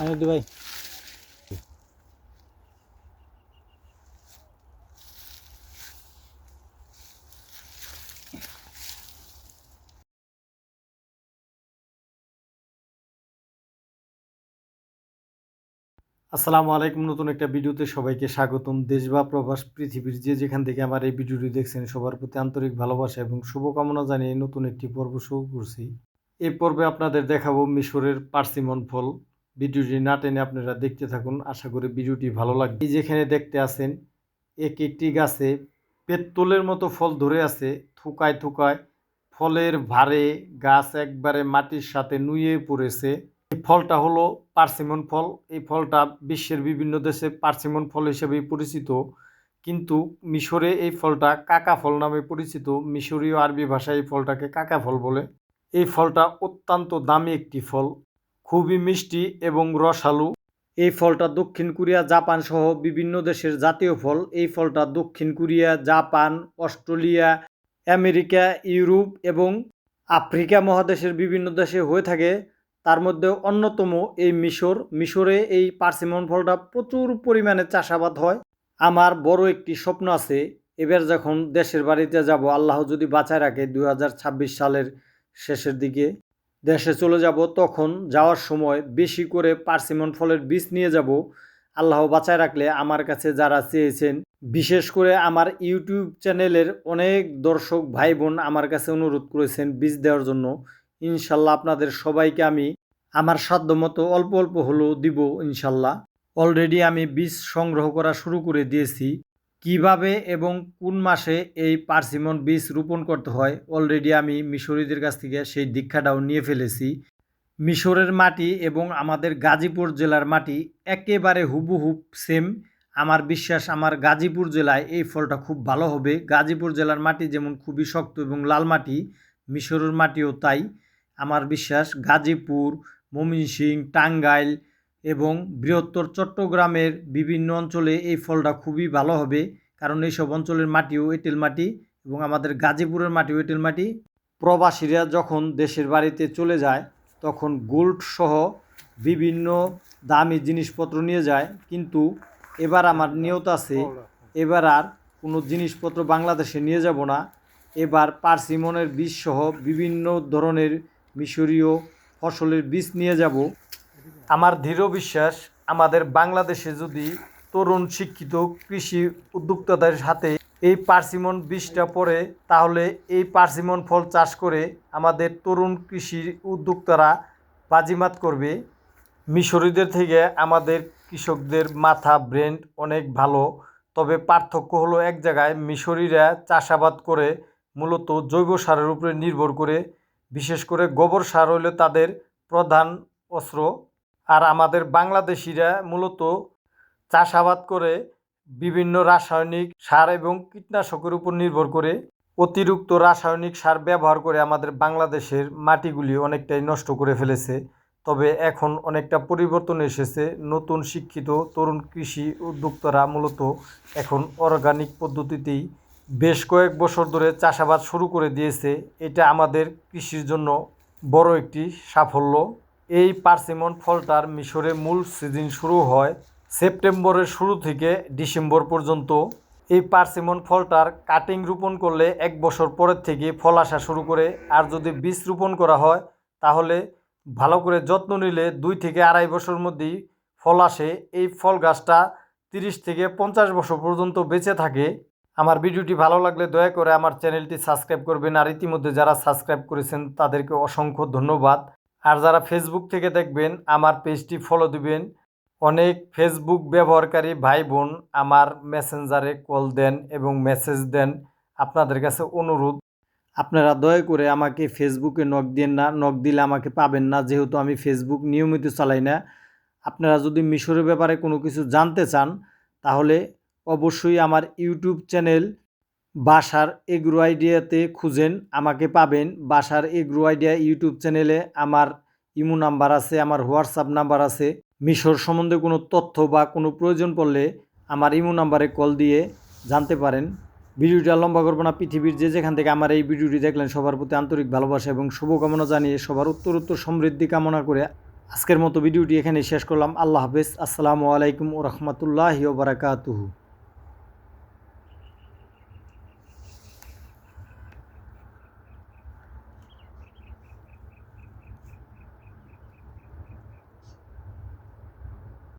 আনিদি ভাই। আসসালামু আলাইকুম, নতুন একটা ভিডিওতে সবাইকে স্বাগতম। দেশ বা প্রবাস, পৃথিবীর যে যেখান থেকে আমার এই ভিডিওটি দেখছেন, সবার প্রতি আন্তরিক ভালোবাসা এবং শুভকামনা জানিয়ে নতুন একটি পর্ব শুরু করছি। এই পর্বে আপনাদের দেখাবো মিশরের পার্সিমন ফল। ভিডিওটি না টেনে আপনারা দেখতে থাকুন। আশা করি ভিডিওটি ভালো লাগবে। যেখানে দেখতে আছেন, এক একটি গাছে পেত্তলের মতো ফল ধরে আছে। থুকায় থুকায় ফলের ভারে গাছ একবারে মাটির সাথে নুয়ে পড়েছে। এই ফলটা হলো পার্সিমন ফল। এই ফলটা বিশ্বের বিভিন্ন দেশে পার্সিমন ফল হিসেবে পরিচিত। কিন্তু মিশরে এই ফলটা কাকা ফল নামে পরিচিত। মিশরীয় আরবি ভাষায় এই ফলটাকে কাকা ফল বলে। এই ফলটা অত্যন্ত দামি একটি ফল। খুবই মিষ্টি এবং রসালো। এই ফলটা দক্ষিণ কোরিয়া, জাপান সহ বিভিন্ন দেশের জাতীয় ফল। এই ফলটা দক্ষিণ Korea, Japan, Australia, America, Europe এবং আফ্রিকা মহাদেশের বিভিন্ন দেশে হয়ে থাকে। তার মধ্যে অন্যতম এই মিশর। মিশরে এই পার্সিমন ফলটা প্রচুর পরিমাণে চাষাবাদ হয়। আমার বড় একটি স্বপ্ন আছে, এবার যখন দেশের বাড়িতে যাব, আল্লাহ যদি বাঁচায় রাখে দু হাজার ছাব্বিশ সালের শেষের দিকে। দেশে চলে যাব, তখন যাওয়ার সময় বেশি করে পার্সিমন ফলের বীজ নিয়ে যাব। আল্লাহ বাঁচায় রাখলে আমার কাছে যারা চেয়েছেন, বিশেষ করে আমার ইউটিউব চ্যানেলের অনেক দর্শক ভাই বোন আমার কাছে অনুরোধ করেছেন বীজ দেওয়ার জন্য। ইনশাল্লাহ আপনাদের সবাইকে আমি আমার সাধ্যমতো অল্প অল্প হলেও দিব ইনশাল্লাহ। অলরেডি আমি বীজ সংগ্রহ করা শুরু করে দিয়েছি। কীভাবে এবং কোন মাসে এই পার্সিমন বীজ রোপণ করতে হয়? অলরেডি আমি মিশরীদের কাছ থেকে সেই দীক্ষাটাও নিয়ে ফেলেছি। মিশরের মাটি এবং আমাদের গাজীপুর জেলার মাটি একেবারে হুবহুব সেম আমার বিশ্বাস আমার গাজীপুর জেলায় এই ফলটা খুব ভালো হবে। গাজীপুর জেলার মাটি যেমন খুবই শক্ত এবং লাল মাটি, মিশরের মাটিও তাই। আমার বিশ্বাস গাজীপুর ময়মনসিং টাঙ্গাইল এবং বৃহত্তর চট্টগ্রামের বিভিন্ন অঞ্চলে এই ফলটা খুবই ভালো হবে। কারণ এইসব অঞ্চলের মাটিও এঁটেল মাটি এবং আমাদের গাজীপুরের মাটিও এঁটেল মাটি। প্রবাসীরা যখন দেশের বাড়িতে চলে যায়, তখন গোল্ড সহ বিভিন্ন দামি জিনিসপত্র নিয়ে যায়। কিন্তু এবার আমার নিয়ত আছে, এবার আর কোনো জিনিসপত্র বাংলাদেশে নিয়ে যাব না। এবার পার্সিমনের বীজ সহ বিভিন্ন ধরনের মিশরীয় ফসলের বীজ নিয়ে যাব। আমার দৃঢ় বিশ্বাস, আমাদের বাংলাদেশে যদি তরুণ শিক্ষিত কৃষি উদ্যোক্তাদের হাতে এই পার্সিমন বীজটা পড়ে, তাহলে এই পার্সিমন ফল চাষ করে আমাদের তরুণ কৃষি উদ্যোক্তারা বাজিমাত করবে। মিশরীদের থেকে আমাদের কৃষকদের মাথা, ব্রেন অনেক ভালো, তবে পার্থক্য হলো এক জায়গায় মিশরীরা চাষাবাদ করে মূলত জৈব সারের উপরে নির্ভর করে, বিশেষ করে গোবর সার হলো তাদের প্রধান অস্ত্র। আর আমাদের বাংলাদেশিরা মূলত চাষাবাদ করে বিভিন্ন রাসায়নিক সার এবং কীটনাশকের উপর নির্ভর করে অতিরিক্ত রাসায়নিক সার ব্যবহার করে আমাদের বাংলাদেশের মাটিগুলি অনেকটাই নষ্ট করে ফেলেছে। তবে এখন অনেকটা পরিবর্তন এসেছে। নতুন শিক্ষিত তরুণ কৃষি উদ্যোক্তারা মূলত এখন অর্গানিক পদ্ধতিতেই বেশ কয়েক বছর ধরে চাষাবাদ শুরু করে দিয়েছে। এটা আমাদের কৃষির জন্য বড় একটি সাফল্য। এই পার্সিমন ফলটার মিশরে মূল সিজন শুরু হয় সেপ্টেম্বরের শুরু থেকে ডিসেম্বর পর্যন্ত। এই পার্সিমন ফলটার কাটিং রোপণ করলে এক বছর পরের থেকে ফল আসা শুরু করে। আর যদি বীজ রোপণ করা হয়, তাহলে ভালো করে যত্ন নিলে দুই থেকে আড়াই বছর মধ্যেই ফল আসে। এই ফল গাছটা তিরিশ থেকে পঞ্চাশ বছর পর্যন্ত বেঁচে থাকে। আমার ভিডিওটি ভালো লাগলে দয়া করে আমার চ্যানেলটি সাবস্ক্রাইব করবেন। আর ইতিমধ্যে যারা সাবস্ক্রাইব করেছেন, তাদেরকে অসংখ্য ধন্যবাদ। আর যারা ফেসবুক থেকে দেখবেন, আমার পেজটি ফলো দিবেন। অনেক ফেসবুক ব্যবহারকারী ভাই বোন আমার মেসেঞ্জারে কল দেন এবং মেসেজ দেন। আপনাদের কাছে অনুরোধ, আপনারা দয়া করে আমাকে ফেসবুকে নক দিন না। নক দিলে আমাকে পাবেন না, যেহেতু আমি ফেসবুক নিয়মিত চালাই না। আপনারা যদি মিশরের ব্যাপারে কোনো কিছু জানতে চান, তাহলে অবশ্যই আমার ইউটিউব চ্যানেল বাসার এগ্রো আইডিয়াতে খুঁজেন, আমাকে পাবেন। বাসার এগ্রো আইডিয়া ইউটিউব চ্যানেলে আমার ইমো নাম্বার আছে, আমার হোয়াটসঅ্যাপ নাম্বার আছে। মিশর সম্বন্ধে কোনো তথ্য বা কোনো প্রয়োজন পড়লে আমার ইমো নাম্বারে কল দিয়ে জানতে পারেন। ভিডিওটা লম্বা করব না, পৃথিবীর যে যেখান থেকে আমার এই ভিডিওটি দেখলেন সবার প্রতি আন্তরিক ভালোবাসা এবং শুভকামনা জানিয়ে সবার উত্তর উত্তর সমৃদ্ধি কামনা করে আজকের মতো ভিডিওটি এখানে শেষ করলাম। আল্লাহ হাফেজ। আসসালামু আলাইকুম ও রহমতুল্লাহি ওবরাকাতুহু